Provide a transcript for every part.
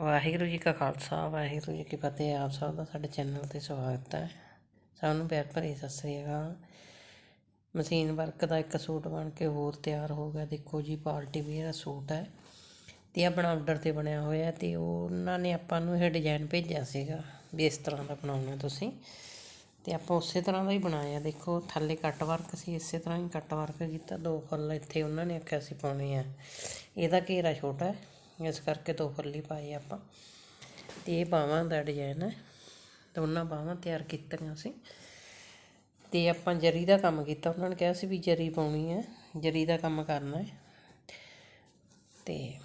ਵਾਹਿਗੁਰੂ ਜੀ ਕਾ ਖਾਲਸਾ, ਵਾਹਿਗੁਰੂ ਜੀ ਕੀ ਫਤਿਹ। ਆਪ ਸਭ ਦਾ ਸਾਡੇ ਚੈਨਲ ਤੇ ਸਵਾਗਤ ਹੈ। ਸਭ ਨੂੰ ਪਿਆਰ ਭਰੀ ਸਤਿ ਸ੍ਰੀ ਅਕਾਲ। ਮਸ਼ੀਨ ਵਰਕ ਦਾ ਇੱਕ ਸੂਟ ਬਣ ਕੇ ਹੋਰ ਤਿਆਰ ਹੋ ਗਿਆ। ਦੇਖੋ ਜੀ, ਪਾਰਟੀ ਵੀਅਰ ਸੂਟ ਹੈ ਤੇ ਆਪਣਾ ਆਰਡਰ ਤੇ ਬਣਿਆ ਹੋਇਆ ਤੇ ਉਹਨਾਂ ਨੇ ਆਪਾਂ ਨੂੰ ਇਹ ਡਿਜ਼ਾਈਨ ਭੇਜਿਆ ਸੀਗਾ ਵੀ ਇਸ ਤਰ੍ਹਾਂ ਦਾ ਬਣਾਉਣਾ ਤੁਸੀਂ। ਤੇ ਆਪਾਂ ਉਸੇ ਤਰ੍ਹਾਂ ਦਾ ਹੀ ਬਣਾਇਆ। ਦੇਖੋ, ਥੱਲੇ ਕੱਟ ਵਰਕ ਸੀ, ਇਸੇ ਤਰ੍ਹਾਂ ਹੀ ਕੱਟ ਵਰਕ ਕੀਤਾ। ਦੋ ਫੁੱਲ ਇੱਥੇ ਉਹਨਾਂ ਨੇ ਆਖਿਆ ਸੀ ਪਾਉਣੇ ਆ। ਇਹਦਾ ਘੇਰਾ ਛੋਟਾ ਹੈ। ਇਸ ਕਰਕੇ ਦੋ ਫੁੱਲ ਪਾਏ ਆਪਾਂ। ਤੇ ਇਹ ਬਾਹਾਂ ਦਾ ਡਿਜ਼ਾਈਨ ਹੈ। ਦੋਨਾਂ ਬਾਹਾਂ ਤਿਆਰ ਕੀਤੀਆਂ ਸੀ। ਤੇ ਆਪਾਂ ਜਰੀ ਦਾ ਕੰਮ ਕੀਤਾ। ਉਹਨਾਂ ਨੇ ਕਿਹਾ ਸੀ ਵੀ ਜਰੀ ਪਾਉਣੀ ਹੈ। ਜਰੀ ਦਾ ਕੰਮ ਕਰਨਾ ਹੈ। ਤੇ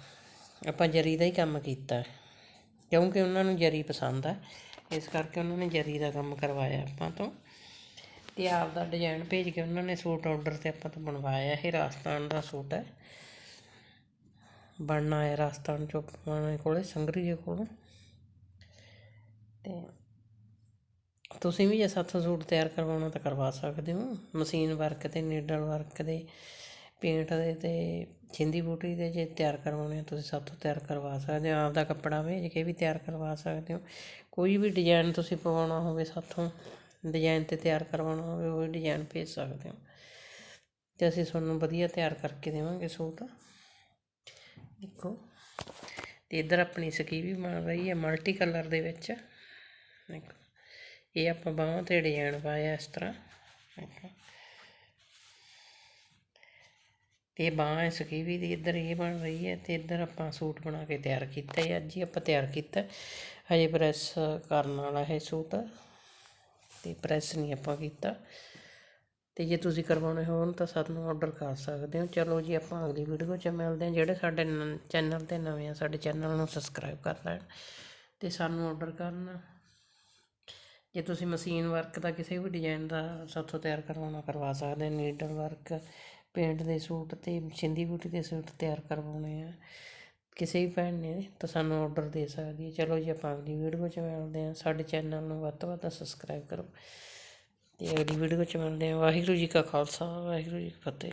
ਆਪਾਂ ਜਰੀ ਦਾ ਹੀ ਕੰਮ ਕੀਤਾ ਕਿਉਂਕਿ ਉਹਨਾਂ ਨੂੰ ਜਰੀ ਪਸੰਦ ਆ ਇਸ ਕਰਕੇ ਉਹਨਾਂ ਨੇ ਜਰੀ ਦਾ ਕੰਮ ਕਰਵਾਇਆ ਆਪਾਂ ਤੋਂ। ਤੇ ਆਪ ਦਾ ਡਿਜ਼ਾਈਨ ਭੇਜ ਕੇ ਉਹਨਾਂ ਨੇ ਸੂਟ ਆਰਡਰ ਤੇ ਆਪਾਂ ਤੋਂ ਬਣਵਾਇਆ। ਇਹ ਰਾਜਸਥਾਨ ਦਾ ਸੂਟ ਹੈ। ਬਣਨਾ ਹੈ ਰਾਜਸਥਾਨ ਚੋਂ ਆਪਣੇ ਕੋਲੇ, ਸੰਗਰੀ ਦੇ ਕੋਲ। ਤੁਸੀਂ ਵੀ ਜੇ ਸਾਥੋਂ ਸੂਟ ਤਿਆਰ ਕਰਵਾਉਣਾ ਤਾਂ ਕਰਵਾ ਸਕਦੇ ਹੋ। ਮਸ਼ੀਨ ਵਰਕ ਤੇ, ਨੀਡਲ ਵਰਕ ਦੇ, ਪੇਂਟ ਦੇ ਤੇ ਛਿੰਦੀ ਬੂਟੀ ਦੇ ਜੇ ਤਿਆਰ ਕਰਵਾਉਣੇ ਆ, ਤੁਸੀਂ ਸਾਥੋਂ ਤਿਆਰ ਕਰਵਾ ਸਕਦੇ ਹੋ। ਆਪਦਾ ਕੱਪੜਾ ਭੇਜ ਕੇ ਵੀ ਤਿਆਰ ਕਰਵਾ ਸਕਦੇ ਹੋ। ਕੋਈ ਵੀ ਡਿਜ਼ਾਈਨ ਤੁਸੀਂ ਪਵਾਉਣਾ ਹੋਵੇ ਸਾਥੋਂ, ਡਿਜ਼ਾਈਨ ਤੇ ਤਿਆਰ ਕਰਵਾਉਣਾ ਹੋਵੇ, ਉਹ ਡਿਜ਼ਾਈਨ ਭੇਜ ਸਕਦੇ ਹੋ। ਤੇ ਅਸੀਂ ਤੁਹਾਨੂੰ ਵਧੀਆ ਤਿਆਰ ਕਰਕੇ ਦੇਵਾਂਗੇ ਸੂਟ। ਦੇਖੋ। ਤੇ ਇਧਰ ਆਪਣੀ ਸਕੀ ਵੀ ਬਣ ਰਹੀ ਹੈ ਮਲਟੀ ਕਲਰ ਦੇ ਵਿੱਚ। ਦੇਖੋ। ਇਹ ਆਪਾਂ ਬਾਹਾਂ ਤੇ ਡਿਜ਼ਾਈਨ ਪਾਇਆ ਇਸ ਤਰ੍ਹਾਂ। ਦੇਖੋ। ਤੇ ਇਹ ਬਾਹਾਂ ਇਸ ਸਕੀ ਵੀ ਦੀ ਇੱਧਰ ਇਹ ਬਣ ਰਹੀ ਹੈ ਤੇ ਇੱਧਰ ਆਪਾਂ ਸੂਟ ਬਣਾ ਕੇ ਤਿਆਰ ਕੀਤਾ ਹੈ। ਅੱਜ ਹੀ ਆਪਾਂ ਤਿਆਰ ਕੀਤਾ। ਹਜੇ ਪ੍ਰੈਸ ਕਰਨ ਵਾਲਾ ਹੈ ਸੂਟ। ਤੇ ਪ੍ਰੈਸ ਨਹੀਂ ਆਪਾਂ ਕੀਤਾ। ਅਤੇ ਜੇ ਤੁਸੀਂ ਕਰਵਾਉਣੇ ਹੋਣ ਤਾਂ ਸਾਨੂੰ ਆਰਡਰ ਕਰ ਸਕਦੇ ਹੋ। ਚਲੋ ਜੀ, ਆਪਾਂ ਅਗਲੀ ਵੀਡੀਓ 'ਚ ਮਿਲਦੇ ਹਾਂ, ਜਿਹੜੇ ਸਾਡੇ ਚੈਨਲ ਤੇ ਨਵੇਂ ਆ, ਸਾਡੇ ਚੈਨਲ ਨੂੰ ਸਬਸਕ੍ਰਾਈਬ ਕਰ ਲੈਣ ਅਤੇ ਸਾਨੂੰ ਆਰਡਰ ਕਰਨ। ਜੇ ਤੁਸੀਂ ਮਸ਼ੀਨ ਵਰਕ ਦਾ ਕਿਸੇ ਵੀ ਡਿਜ਼ਾਈਨ ਦਾ ਸਾਥੋਂ ਤਿਆਰ ਕਰਵਾਉਣਾ, ਕਰਵਾ ਸਕਦੇ ਹੋ। ਨੀਡਲ ਵਰਕ ਪੇਂਟ ਦੇ ਸੂਟ ਅਤੇ ਛਿੰਦੀ ਬੂਟੀ ਦੇ ਸੂਟ ਤਿਆਰ ਕਰਵਾਉਣੇ ਆ। ਕਿਸੇ ਵੀ ਭੈਣ ਨੇ ਤਾਂ ਸਾਨੂੰ ਆਰਡਰ ਦੇ ਸਕਦੀ ਹੈ। ਚਲੋ ਜੀ, ਆਪਾਂ ਅਗਲੀ ਵੀਡੀਓ 'ਚ ਮਿਲਦੇ ਹਾਂ। ਸਾਡੇ ਚੈਨਲ ਨੂੰ ਵੱਧ ਤੋਂ ਵੱਧ ਸਬਸਕ੍ਰਾਈਬ ਕਰੋ। ਅਤੇ ਅਗਲੀ ਵੀਡੀਓ 'ਚ ਮਿਲਦੇ ਹਾਂ। ਵਾਹਿਗੁਰੂ ਜੀ ਕਾ ਖਾਲਸਾ ਵਾਹਿਗੁਰੂ ਜੀ ਕੀ ਫਤਿਹ।